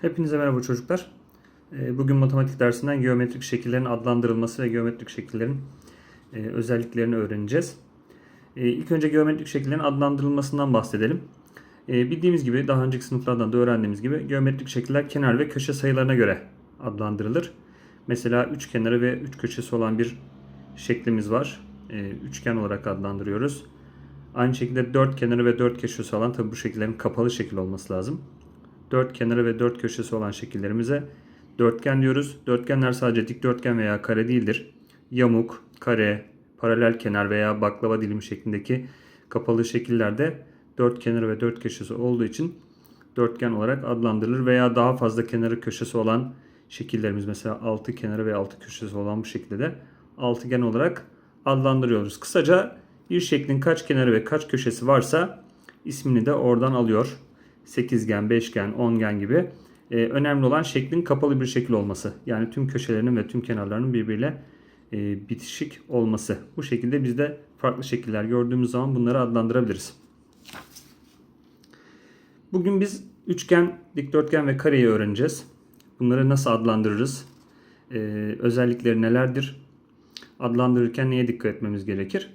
Hepinize merhaba çocuklar. Ee, Bugün matematik dersinden geometrik şekillerin adlandırılması ve geometrik şekillerin e, özelliklerini öğreneceğiz. Ee, İlk önce geometrik şekillerin adlandırılmasından bahsedelim. Ee, Bildiğimiz gibi daha önceki sınıflardan da öğrendiğimiz gibi geometrik şekiller kenar ve köşe sayılarına göre adlandırılır. Mesela üç kenarı ve üç köşesi olan bir şeklimiz var. Üçgen olarak adlandırıyoruz. Aynı şekilde dört kenarı ve dört köşesi olan tabi bu şekillerin kapalı şekil olması lazım. Dört kenarı ve dört köşesi olan şekillerimize dörtgen diyoruz. Dörtgenler sadece dikdörtgen veya kare değildir. Yamuk, kare, paralel kenar veya baklava dilimi şeklindeki kapalı şekillerde dört kenarı ve dört köşesi olduğu için dörtgen olarak adlandırılır veya daha fazla kenarı köşesi olan şekillerimiz mesela altı kenarı ve altı köşesi olan bu şekilde de altıgen olarak adlandırıyoruz. Kısaca bir şeklin kaç kenarı ve kaç köşesi varsa ismini de oradan alıyor. Sekizgen, beşgen, ongen gibi. Ee, önemli olan şeklin kapalı bir şekil olması. Yani tüm köşelerinin ve tüm kenarlarının birbiriyle e, bitişik olması. Bu şekilde biz de farklı şekiller gördüğümüz zaman bunları adlandırabiliriz. Bugün biz üçgen, dikdörtgen ve kareyi öğreneceğiz. Bunları nasıl adlandırırız? Ee, özellikleri nelerdir? Adlandırırken neye dikkat etmemiz gerekir?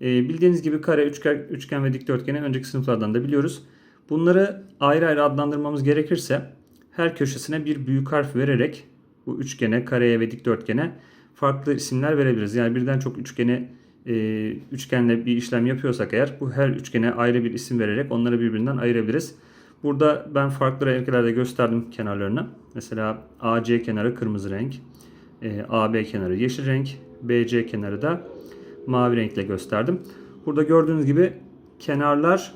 Ee, bildiğiniz gibi kare, üçgen, üçgen ve dikdörtgeni önceki sınıflardan da biliyoruz. Bunları ayrı ayrı adlandırmamız gerekirse her köşesine bir büyük harf vererek bu üçgene, kareye ve dikdörtgene farklı isimler verebiliriz. Yani birden çok üçgene e, üçgenle bir işlem yapıyorsak eğer bu her üçgene ayrı bir isim vererek onları birbirinden ayırabiliriz. Burada ben farklı renklerde gösterdim kenarlarını. Mesela AC kenarı kırmızı renk, e, AB kenarı yeşil renk, BC kenarı da mavi renkle gösterdim. Burada gördüğünüz gibi kenarlar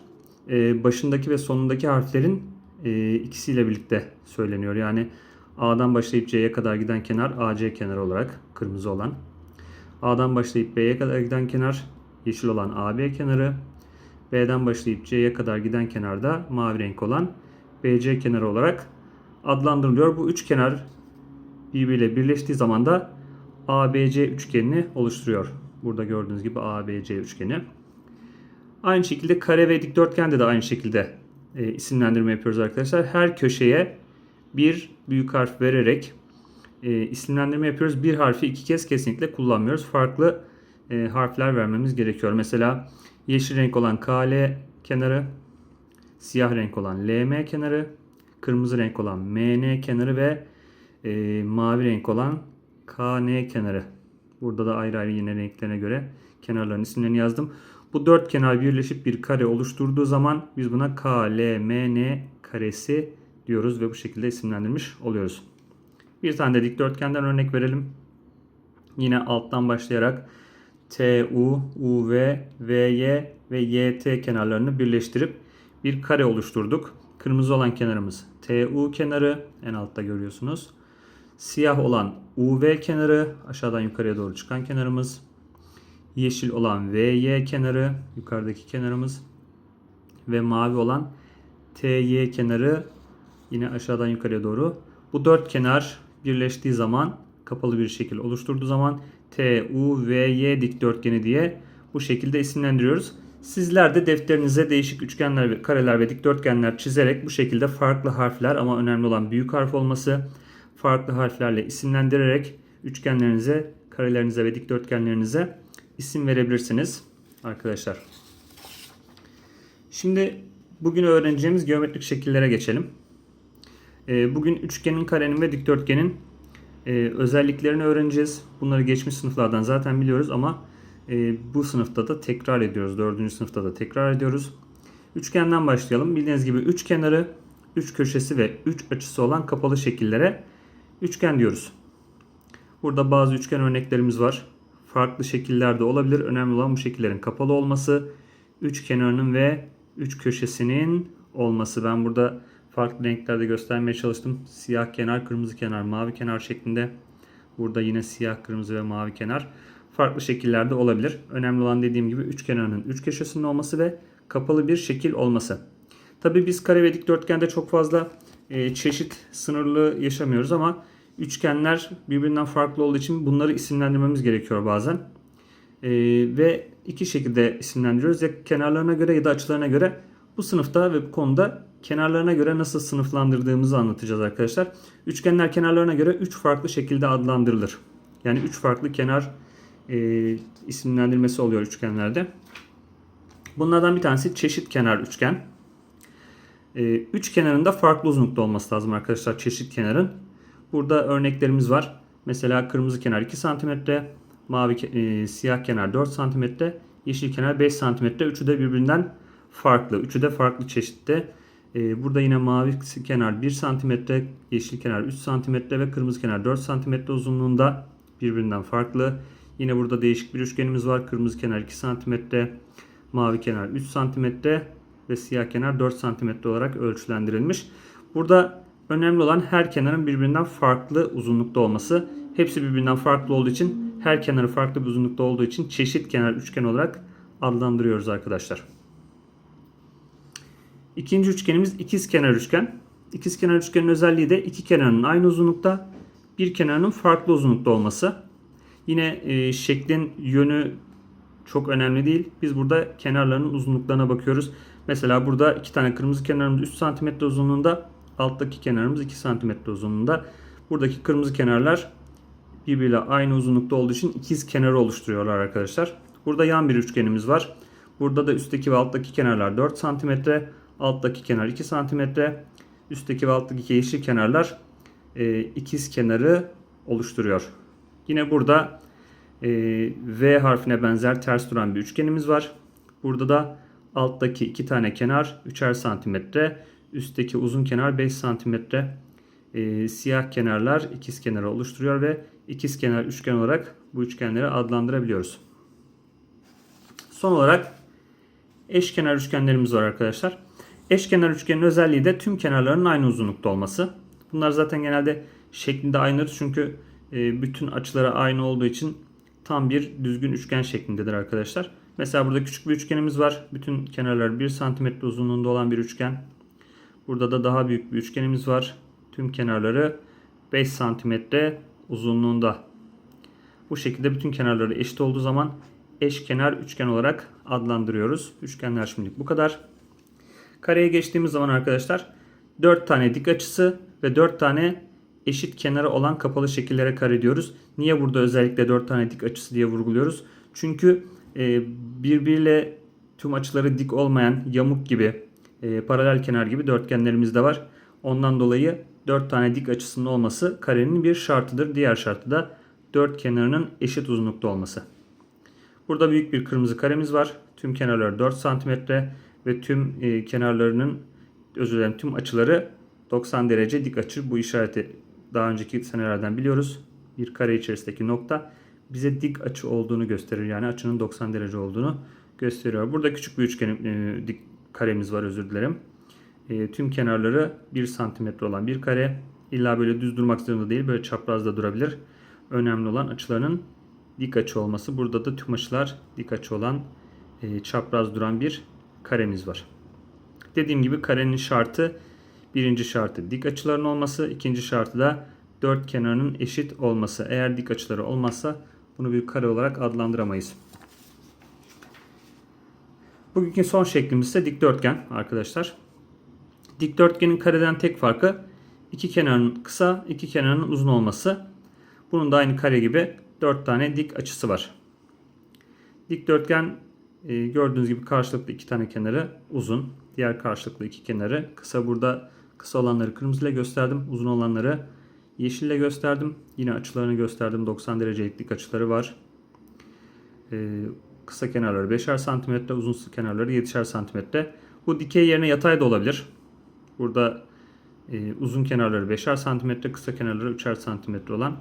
e, başındaki ve sonundaki harflerin e, ikisiyle birlikte söyleniyor. Yani A'dan başlayıp C'ye kadar giden kenar AC kenarı olarak kırmızı olan. A'dan başlayıp B'ye kadar giden kenar yeşil olan AB kenarı. B'den başlayıp C'ye kadar giden kenar da mavi renk olan BC kenarı olarak adlandırılıyor. Bu üç kenar birbiriyle birleştiği zaman da ABC üçgenini oluşturuyor. Burada gördüğünüz gibi ABC üçgeni. Aynı şekilde kare ve dikdörtgende de aynı şekilde e, isimlendirme yapıyoruz arkadaşlar. Her köşeye bir büyük harf vererek e, isimlendirme yapıyoruz. Bir harfi iki kez kesinlikle kullanmıyoruz. Farklı e, harfler vermemiz gerekiyor. Mesela yeşil renk olan KL kenarı, siyah renk olan LM kenarı, kırmızı renk olan MN kenarı ve e, mavi renk olan KN kenarı. Burada da ayrı ayrı yine renklerine göre kenarların isimlerini yazdım. Bu dört kenar birleşip bir kare oluşturduğu zaman biz buna KLMN karesi diyoruz ve bu şekilde isimlendirmiş oluyoruz. Bir tane de dikdörtgenden örnek verelim. Yine alttan başlayarak TU, UV, VY ve YT kenarlarını birleştirip bir kare oluşturduk. Kırmızı olan kenarımız TU kenarı en altta görüyorsunuz. Siyah olan UV kenarı aşağıdan yukarıya doğru çıkan kenarımız. Yeşil olan VY kenarı yukarıdaki kenarımız. Ve mavi olan TY kenarı yine aşağıdan yukarıya doğru. Bu dört kenar birleştiği zaman kapalı bir şekil oluşturduğu zaman TUVY dikdörtgeni diye bu şekilde isimlendiriyoruz. Sizler de defterinize değişik üçgenler, kareler ve dikdörtgenler çizerek bu şekilde farklı harfler ama önemli olan büyük harf olması farklı harflerle isimlendirerek üçgenlerinize, karelerinize ve dikdörtgenlerinize isim verebilirsiniz arkadaşlar. Şimdi bugün öğreneceğimiz geometrik şekillere geçelim. Ee, Bugün üçgenin, karenin ve dikdörtgenin e, özelliklerini öğreneceğiz. Bunları geçmiş sınıflardan zaten biliyoruz ama e, bu sınıfta da tekrar ediyoruz. Dördüncü sınıfta da tekrar ediyoruz. Üçgenden başlayalım. Bildiğiniz gibi üç kenarı, üç köşesi ve üç açısı olan kapalı şekillere üçgen diyoruz. Burada bazı üçgen örneklerimiz var. Farklı şekillerde olabilir. Önemli olan bu şekillerin kapalı olması, üç kenarının ve üç köşesinin olması. Ben burada farklı renklerde göstermeye çalıştım. Siyah kenar, kırmızı kenar, mavi kenar şeklinde. Burada yine siyah, kırmızı ve mavi kenar. Farklı şekillerde olabilir. Önemli olan dediğim gibi üç kenarının üç köşesinin olması ve kapalı bir şekil olması. Tabii biz kare ve dikdörtgende çok fazla e, çeşit sınırlı yaşamıyoruz ama üçgenler birbirinden farklı olduğu için bunları isimlendirmemiz gerekiyor bazen. E, ve iki şekilde isimlendiriyoruz. Ya kenarlarına göre ya da açılarına göre bu sınıfta ve bu konuda kenarlarına göre nasıl sınıflandırdığımızı anlatacağız arkadaşlar. Üçgenler kenarlarına göre 3 farklı şekilde adlandırılır. Yani 3 farklı kenar e, isimlendirmesi oluyor üçgenlerde. Bunlardan bir tanesi çeşit kenar üçgen. E, üç kenarında farklı uzunlukta olması lazım arkadaşlar çeşit kenarın. Burada örneklerimiz var. Mesela kırmızı kenar 2 cm, mavi e, siyah kenar 4 cm, yeşil kenar 5 cm. Üçü de birbirinden farklı. Üçü de farklı çeşitte. E, burada yine mavi kenar 1 cm, yeşil kenar 3 cm ve kırmızı kenar 4 cm uzunluğunda birbirinden farklı. Yine burada değişik bir üçgenimiz var. Kırmızı kenar 2 cm, mavi kenar 3 cm ve siyah kenar 4 cm olarak ölçülendirilmiş. Burada önemli olan her kenarın birbirinden farklı uzunlukta olması. Hepsi birbirinden farklı olduğu için her kenarı farklı bir uzunlukta olduğu için çeşit kenar üçgen olarak adlandırıyoruz arkadaşlar. İkinci üçgenimiz ikiz kenar üçgen. İkiz kenar üçgenin özelliği de iki kenarının aynı uzunlukta, bir kenarının farklı uzunlukta olması. Yine e, şeklin yönü çok önemli değil. Biz burada kenarlarının uzunluklarına bakıyoruz. Mesela burada iki tane kırmızı kenarımız 3 cm uzunluğunda, alttaki kenarımız 2 cm uzunluğunda. Buradaki kırmızı kenarlar birbiriyle aynı uzunlukta olduğu için ikiz kenarı oluşturuyorlar arkadaşlar. Burada yan bir üçgenimiz var. Burada da üstteki ve alttaki kenarlar 4 cm, alttaki kenar 2 cm, üstteki ve alttaki yeşil kenarlar e, ikiz kenarı oluşturuyor. Yine burada e, V harfine benzer ters duran bir üçgenimiz var. Burada da alttaki iki tane kenar 3'er santimetre, üstteki uzun kenar 5 santimetre. E, siyah kenarlar ikiz kenarı oluşturuyor ve ikiz kenar üçgen olarak bu üçgenleri adlandırabiliyoruz. Son olarak eşkenar üçgenlerimiz var arkadaşlar. Eşkenar üçgenin özelliği de tüm kenarların aynı uzunlukta olması. Bunlar zaten genelde şeklinde aynıdır çünkü e, bütün açıları aynı olduğu için tam bir düzgün üçgen şeklindedir arkadaşlar. Mesela burada küçük bir üçgenimiz var. Bütün kenarlar 1 cm uzunluğunda olan bir üçgen. Burada da daha büyük bir üçgenimiz var. Tüm kenarları 5 cm uzunluğunda. Bu şekilde bütün kenarları eşit olduğu zaman eşkenar üçgen olarak adlandırıyoruz. Üçgenler şimdilik bu kadar. Kareye geçtiğimiz zaman arkadaşlar 4 tane dik açısı ve 4 tane eşit kenarı olan kapalı şekillere kare diyoruz. Niye burada özellikle 4 tane dik açısı diye vurguluyoruz? Çünkü e, birbiriyle tüm açıları dik olmayan yamuk gibi, e, paralel kenar gibi dörtgenlerimiz de var. Ondan dolayı 4 tane dik açısının olması karenin bir şartıdır. Diğer şartı da 4 kenarının eşit uzunlukta olması. Burada büyük bir kırmızı karemiz var. Tüm kenarları 4 cm ve tüm e, kenarlarının özür dilerim tüm açıları 90 derece dik açı. Bu işareti daha önceki senelerden biliyoruz. Bir kare içerisindeki nokta bize dik açı olduğunu gösterir. Yani açının 90 derece olduğunu gösteriyor. Burada küçük bir üçgen e, dik karemiz var özür dilerim. E, tüm kenarları 1 santimetre olan bir kare. İlla böyle düz durmak zorunda değil. Böyle çapraz da durabilir. Önemli olan açılarının dik açı olması. Burada da tüm açılar dik açı olan e, çapraz duran bir karemiz var. Dediğim gibi karenin şartı birinci şartı dik açıların olması. ikinci şartı da dört kenarının eşit olması. Eğer dik açıları olmazsa bunu bir kare olarak adlandıramayız. Bugünkü son şeklimiz ise dikdörtgen arkadaşlar. Dikdörtgenin kareden tek farkı iki kenarının kısa, iki kenarının uzun olması. Bunun da aynı kare gibi 4 tane dik açısı var. Dikdörtgen e, gördüğünüz gibi karşılıklı iki tane kenarı uzun. Diğer karşılıklı iki kenarı kısa. Burada kısa olanları kırmızıyla gösterdim. Uzun olanları yeşille gösterdim. Yine açılarını gösterdim. 90 derecelik dik açıları var. Kısa kenarları 5'er santimetre, uzun kenarları 7'şer santimetre. Bu dikey yerine yatay da olabilir. Burada e, uzun kenarları 5'er santimetre, kısa kenarları 3'er santimetre olan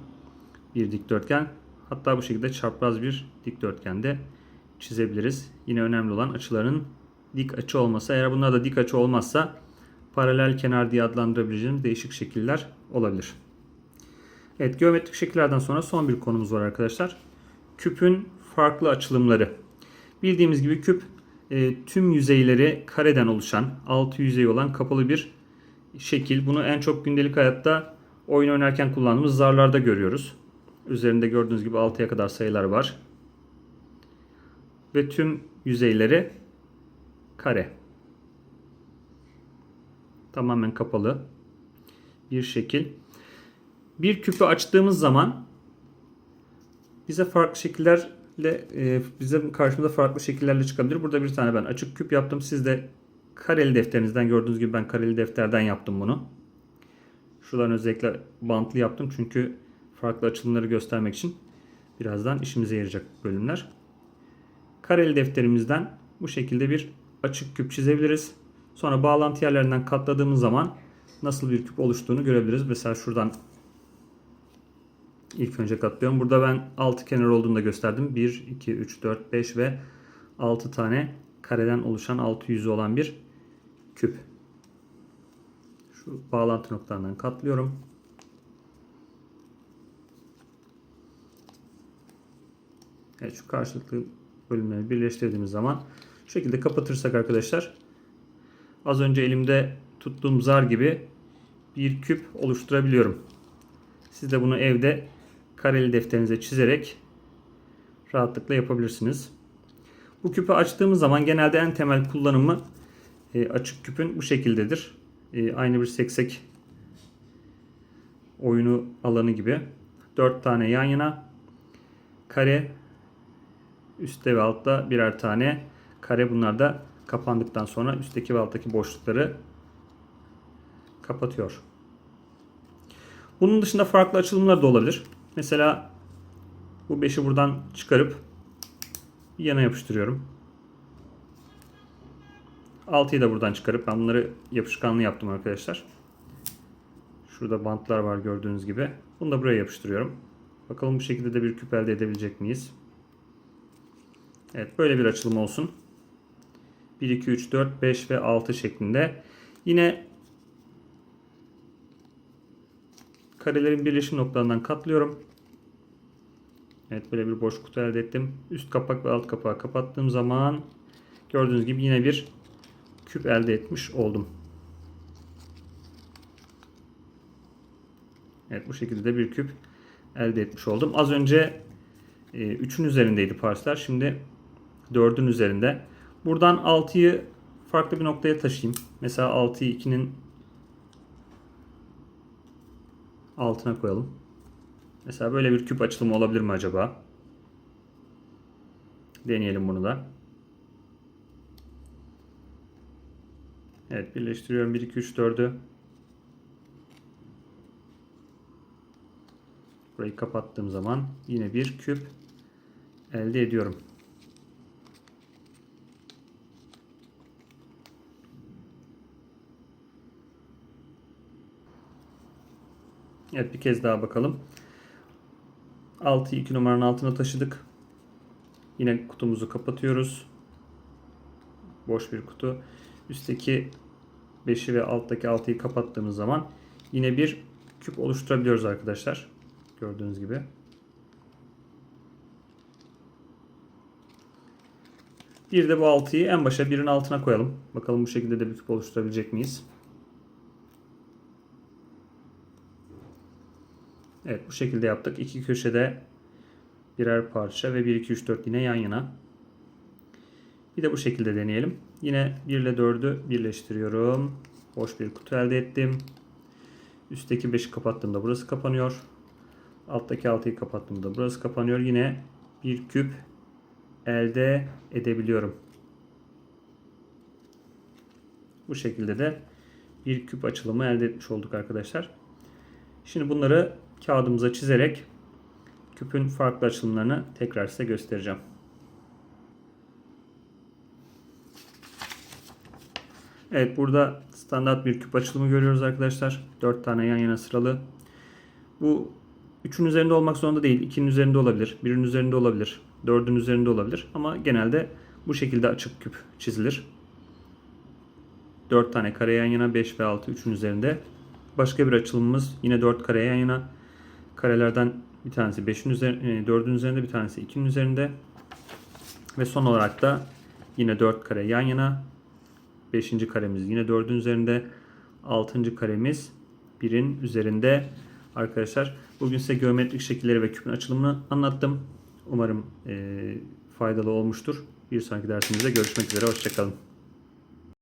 bir dikdörtgen. Hatta bu şekilde çapraz bir dikdörtgende çizebiliriz. Yine önemli olan açıların dik açı olması. Eğer bunlar da dik açı olmazsa paralel kenar diye adlandırabileceğimiz değişik şekiller olabilir. Evet geometrik şekillerden sonra son bir konumuz var arkadaşlar. Küpün farklı açılımları. Bildiğimiz gibi küp e, tüm yüzeyleri kareden oluşan, altı yüzey olan kapalı bir şekil. Bunu en çok gündelik hayatta oyun oynarken kullandığımız zarlarda görüyoruz. Üzerinde gördüğünüz gibi 6'ya kadar sayılar var. Ve tüm yüzeyleri kare. Tamamen kapalı bir şekil. Bir küpü açtığımız zaman bize farklı şekillerle e, bize karşımıza farklı şekillerle çıkabilir. Burada bir tane ben açık küp yaptım. Siz de kareli defterinizden gördüğünüz gibi ben kareli defterden yaptım bunu. Şuradan özellikle bantlı yaptım çünkü farklı açılımları göstermek için birazdan işimize yarayacak bölümler. Kareli defterimizden bu şekilde bir açık küp çizebiliriz. Sonra bağlantı yerlerinden katladığımız zaman nasıl bir küp oluştuğunu görebiliriz. Mesela şuradan ilk önce katlıyorum. Burada ben 6 kenar olduğunu da gösterdim. 1, 2, 3, 4, 5 ve 6 tane kareden oluşan 6 yüzü olan bir küp. Şu bağlantı noktalarından katlıyorum. Evet şu karşılıklı bölümleri birleştirdiğimiz zaman şu şekilde kapatırsak arkadaşlar az önce elimde tuttuğum zar gibi bir küp oluşturabiliyorum. Siz de bunu evde kareli defterinize çizerek rahatlıkla yapabilirsiniz. Bu küpü açtığımız zaman genelde en temel kullanımı e, açık küpün bu şekildedir. E, aynı bir seksek oyunu alanı gibi. 4 tane yan yana kare üstte ve altta birer tane kare bunlar da kapandıktan sonra üstteki ve alttaki boşlukları kapatıyor. Bunun dışında farklı açılımlar da olabilir. Mesela bu 5'i buradan çıkarıp yana yapıştırıyorum. 6'yı da buradan çıkarıp ben bunları yapışkanlı yaptım arkadaşlar. Şurada bantlar var gördüğünüz gibi. Bunu da buraya yapıştırıyorum. Bakalım bu şekilde de bir küp elde edebilecek miyiz? Evet böyle bir açılım olsun. 1, 2, 3, 4, 5 ve 6 şeklinde. Yine karelerin birleşim noktalarından katlıyorum. Evet böyle bir boş kutu elde ettim. Üst kapak ve alt kapağı kapattığım zaman gördüğünüz gibi yine bir küp elde etmiş oldum. Evet bu şekilde de bir küp elde etmiş oldum. Az önce 3'ün e, üzerindeydi parslar. Şimdi 4'ün üzerinde. Buradan 6'yı farklı bir noktaya taşıyayım. Mesela 6'yı 2'nin altına koyalım. Mesela böyle bir küp açılımı olabilir mi acaba? Deneyelim bunu da. Evet birleştiriyorum 1 2 3 4'ü. Burayı kapattığım zaman yine bir küp elde ediyorum. Evet bir kez daha bakalım. 6'yı 2 numaranın altına taşıdık. Yine kutumuzu kapatıyoruz. Boş bir kutu. Üstteki 5'i ve alttaki 6'yı kapattığımız zaman yine bir küp oluşturabiliyoruz arkadaşlar. Gördüğünüz gibi. Bir de bu 6'yı en başa birin altına koyalım. Bakalım bu şekilde de bir küp oluşturabilecek miyiz? Evet bu şekilde yaptık. İki köşede birer parça ve 1 2 3 4 yine yan yana. Bir de bu şekilde deneyelim. Yine 1 ile 4'ü birleştiriyorum. Boş bir kutu elde ettim. Üstteki 5'i kapattığımda burası kapanıyor. Alttaki 6'yı kapattığımda burası kapanıyor. Yine bir küp elde edebiliyorum. Bu şekilde de bir küp açılımı elde etmiş olduk arkadaşlar. Şimdi bunları kağıdımıza çizerek küpün farklı açılımlarını tekrar size göstereceğim. Evet burada standart bir küp açılımı görüyoruz arkadaşlar. 4 tane yan yana sıralı. Bu 3'ün üzerinde olmak zorunda değil. 2'nin üzerinde olabilir. 1'in üzerinde olabilir. 4'ün üzerinde olabilir. Ama genelde bu şekilde açık küp çizilir. 4 tane kare yan yana 5 ve 6 3'ün üzerinde. Başka bir açılımımız yine 4 kare yan yana. Karelerden bir tanesi 5'in üzerinde, 4'ün üzerinde, bir tanesi 2'nin üzerinde. Ve son olarak da yine 4 kare yan yana. 5. karemiz yine 4'ün üzerinde. 6. karemiz 1'in üzerinde. Arkadaşlar bugün size geometrik şekilleri ve küpün açılımını anlattım. Umarım e, faydalı olmuştur. Bir sonraki dersimizde görüşmek üzere. Hoşçakalın.